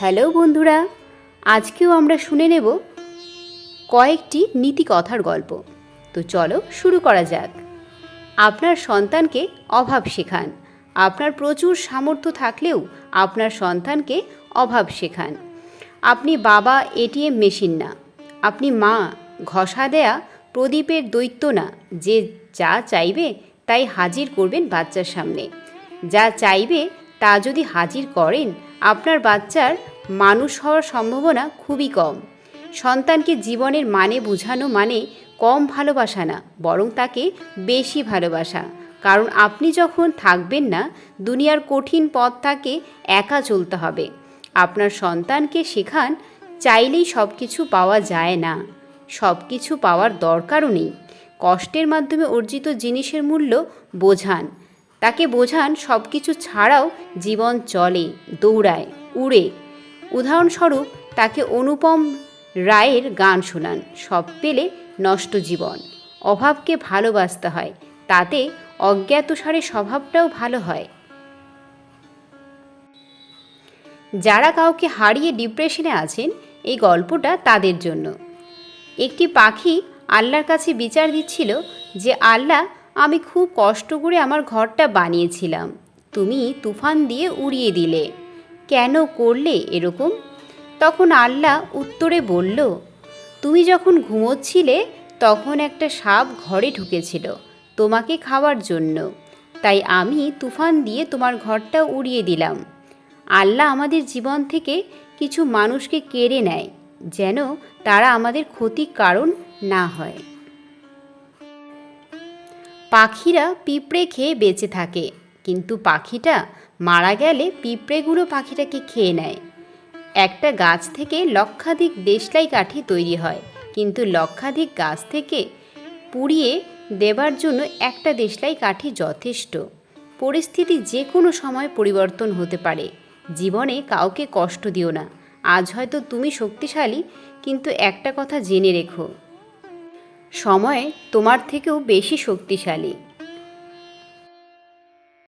Hello বন্ধুরা, আজকেও আমরা শুনে নেব কয়েকটি নীতি কথার গল্প। তো চলো শুরু করা যাক। আপনার সন্তানকে অভাব শেখান। আপনার প্রচুর সামর্থ্য থাকলেও আপনার সন্তানকে অভাব শেখান। আপনি বাবা এটিএম মেশিন না। আপনি মা, ঘষা দেয়া প্রদীপের দৈত্য না। যে যা চাইবে তাই হাজির করবেন বাচ্চার সামনে। যা চাইবে তা যদি হাজির করেন আপনার বাচ্চার মানুষ হওয়ার সম্ভাবনা খুবই কম। সন্তানকে জীবনের মানে বোঝানো মানে কম ভালোবাসা না, বরং তাকে বেশি ভালোবাসা। কারণ আপনি যখন থাকবেন না, দুনিয়ার কঠিন পথ তাকে একা চলতে হবে। আপনার সন্তানকে শেখান, চাইলেই সব কিছু পাওয়া যায় না। সব কিছু পাওয়ার দরকারও নেই। কষ্টের মাধ্যমে অর্জিত জিনিসের মূল্য বোঝান। তাকে বোঝান সব কিছু ছাড়াও জীবন চলে, দৌড়ায়, উড়ে। উদাহরণস্বরূপ, তাকে অনুপম রায়ের গান শোনান, সব পেলে নষ্ট জীবন। অভাবকে ভালোবাসতে হয়, তাতে অজ্ঞাতসারে স্বভাবটাও ভালো হয়। যারা কাউকে হারিয়ে ডিপ্রেশনে আছেন, এই গল্পটা তাদের জন্য। একটি পাখি আল্লাহর কাছে বিচার দিচ্ছিল যে আল্লাহ আমি খুব কষ্ট করে আমার ঘরটা বানিয়েছিলাম। তুমি তুফান দিয়ে উড়িয়ে দিলে। কেন করলে এরকম? তখন আল্লাহ উত্তরে বলল, তুমি যখন ঘুমোচ্ছিলে, তখন একটা সাপ ঘরে ঢুকেছিল তোমাকে খাওয়ার জন্য। তাই আমি তুফান দিয়ে তোমার ঘরটা উড়িয়ে দিলাম। আল্লাহ আমাদের জীবন থেকে কিছু মানুষকে কেড়ে নেয়, যেন তারা আমাদের ক্ষতির কারণ না হয়। পাখিরা পিঁপড়ে খেয়ে বেঁচে থাকে। কিন্তু পাখিটা মারা গেলে পিঁপড়েগুলো পাখিটাকে খেয়ে নেয়। একটা গাছ থেকে লক্ষাধিক দেশলাই কাঠি তৈরি হয়। কিন্তু লক্ষাধিক গাছ থেকে পুড়িয়ে দেবার জন্য একটা দেশলাই কাঠি যথেষ্ট। পরিস্থিতি যে কোনো সময় পরিবর্তন হতে পারে। জীবনে কাউকে কষ্ট দিও না। আজ হয়তো তুমি শক্তিশালী, কিন্তু একটা কথা জেনে রেখো। সময় তোমার থেকেও বেশি শক্তিশালী।